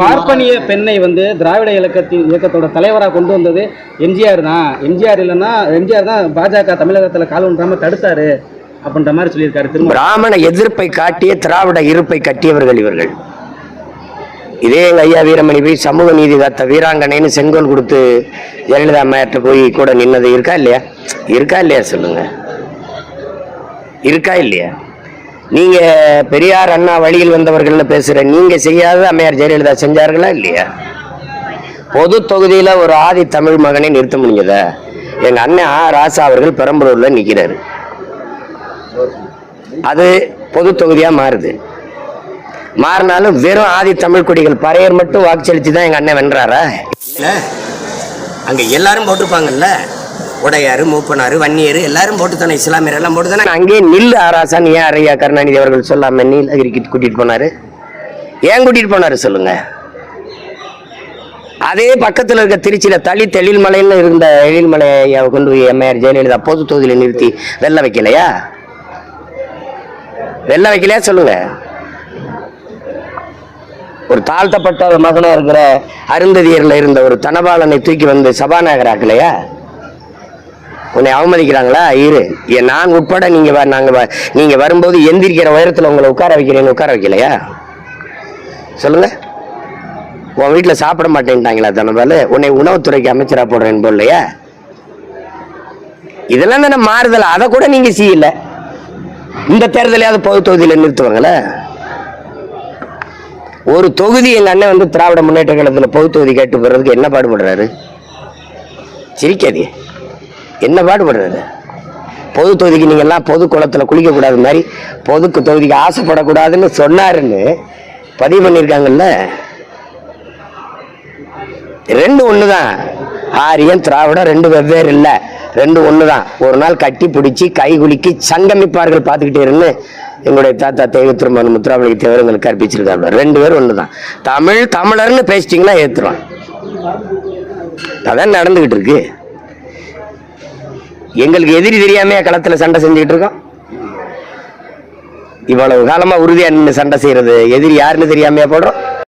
பார்ப்பனிய பெண்ணை வந்து திராவிட இயக்கத்தின் இயக்கத்தோட தலைவராக கொண்டு வந்தது எம்ஜிஆர் தான். எம்ஜிஆர் இல்லைன்னா எம்ஜிஆர் தான் பாஜக தமிழகத்தில் கால் ஒன்றாம தடுத்தாரு அப்படின்ற மாதிரி சொல்லியிருக்காரு திரும்ப பிராமண எதிர்ப்பை காட்டிய திராவிட இருப்பை கட்டியவர்கள் இவர்கள். இதே எங்க ஐயா வீரமணி போய் சமூக நீதி காத்த வீராங்கனைன்னு செங்கோல் கொடுத்து ஜெயலலிதா அம்மையார்ட்ட போய் கூட நின்னது இருக்கா இல்லையா? இருக்கா இல்லையா சொல்லுங்க? இருக்கா இல்லையா? நீங்க பெரியார் அண்ணா வழியில் வந்தவர்கள்னு பேசுற நீங்க செய்யாத அம்மையார் ஜெயலலிதா செஞ்சார்களா இல்லையா? பொது தொகுதியில ஒரு ஆதி தமிழ் மகனை நிறுத்த முடிஞ்சதா? எங்க அண்ணன் ஆ. ராசா அவர்கள் பெரம்பலூர்ல நிக்கிறாரு. அது பொது தொகுதியா மாறுது. மாறினாலும் வெறும் ஆதி தமிழ் குடிகள் பறையர் மட்டும் வாக்கு செலுத்தி தான் எங்க அண்ணன் வென்றாரா? அங்க எல்லாரும் போட்டிருப்பாங்கல்ல? உடையாரு மூப்பனாரு வன்னியர் எல்லாரும் போட்டு தானே இஸ்லாமியர் எல்லாம் போட்டு தானே அங்கேயே நில்லு ஆராசான் ஏன் ஐயா கருணாநிதி அவர்கள் சொல்லாம நீலகிரிக்கு கூட்டிட்டு போனாரு? ஏன் கூட்டிட்டு போனாரு சொல்லுங்க? அதே பக்கத்தில் இருக்க திருச்சியில் தளி தெளில்மலையில் இருந்த எழில்மலையை கொண்டு போய் எம்ஐஆர் ஜெயலலிதா பொது தொகுதியில் நிறுத்தி வெள்ள வைக்கலையா? வெள்ள வைக்கலையா சொல்லுங்க? ஒரு தாழ்த்தப்பட்ட மகனாக இருக்கிற அருந்ததியரில் இருந்த ஒரு தனபாலனை தூக்கி வந்து சபாநாயகர் ஆக்கலையா? உன்னை அவமதிக்கிறாங்களா? இரு. நான் உட்பட நீங்க வ- நாங்க வ- நீங்க வரும்போது எந்திரிக்கிற உயரத்துல உங்களை உட்கார வைக்கிறேன்னு உட்கார வைக்கலையா? சொல்லுங்க. உன் வீட்டில் சாப்பிட மாட்டேன்ட்டாங்களா தனபால்? உன்னை உணவுத்துறைக்கு அமைச்சராக போடுறேன்னு போடலையா? இதெல்லாம் தானே மாறுதல். அதை கூட நீங்கள் செய்யல. இந்த தேர்தலையாவது பொது தொகுதியில் நிறுத்துவாங்களே? ஒரு தொகுதி எங்கள் அண்ணன் வந்து திராவிட முன்னேற்ற கழகத்தில் பொது தொகுதி கேட்டு போடுறதுக்கு என்ன பாடுபடுறாரு? சிரிக்காதே என்ன பாடுபடுறது? பொது தொகுதிக்கு நீங்கள்லாம் பொது குளத்துல குளிக்கக்கூடாது மாதிரி பொதுக்கு தொகுதிக்கு ஆசைப்படக்கூடாதுன்னு சொன்னாருன்னு பதிவு பண்ணியிருக்காங்கல்ல? ரெண்டு ஒன்று தான் ஆரியன் திராவிடம் ரெண்டு வெவ்வேறு இல்லை. ரெண்டு ஒன்று தான் ஒரு நாள் கட்டி பிடிச்சி கை குலுக்கி சங்கமிப்பார்கள் பார்த்துக்கிட்டே இருந்து எங்களுடைய தாத்தா தேவ திருமணம் முத்துராமலிங்க தேவர் எங்களுக்கு கற்பிச்சிருக்காங்க ரெண்டு பேரும் ஒன்று தான் தமிழ் தமிழர்னு பேசிட்டிங்கன்னா ஏற்றுருவான் அதான் நடந்துக்கிட்டு இருக்கு. எங்களுக்கு எதிரி தெரியாமையா களத்தில் சண்டை செஞ்சுக்கிட்டு இருக்கோம். இவ்வளவு காலமாக உறுதியாக நின்று சண்டை செய்கிறது எதிரி யாருன்னு தெரியாமையா போடுறோம்.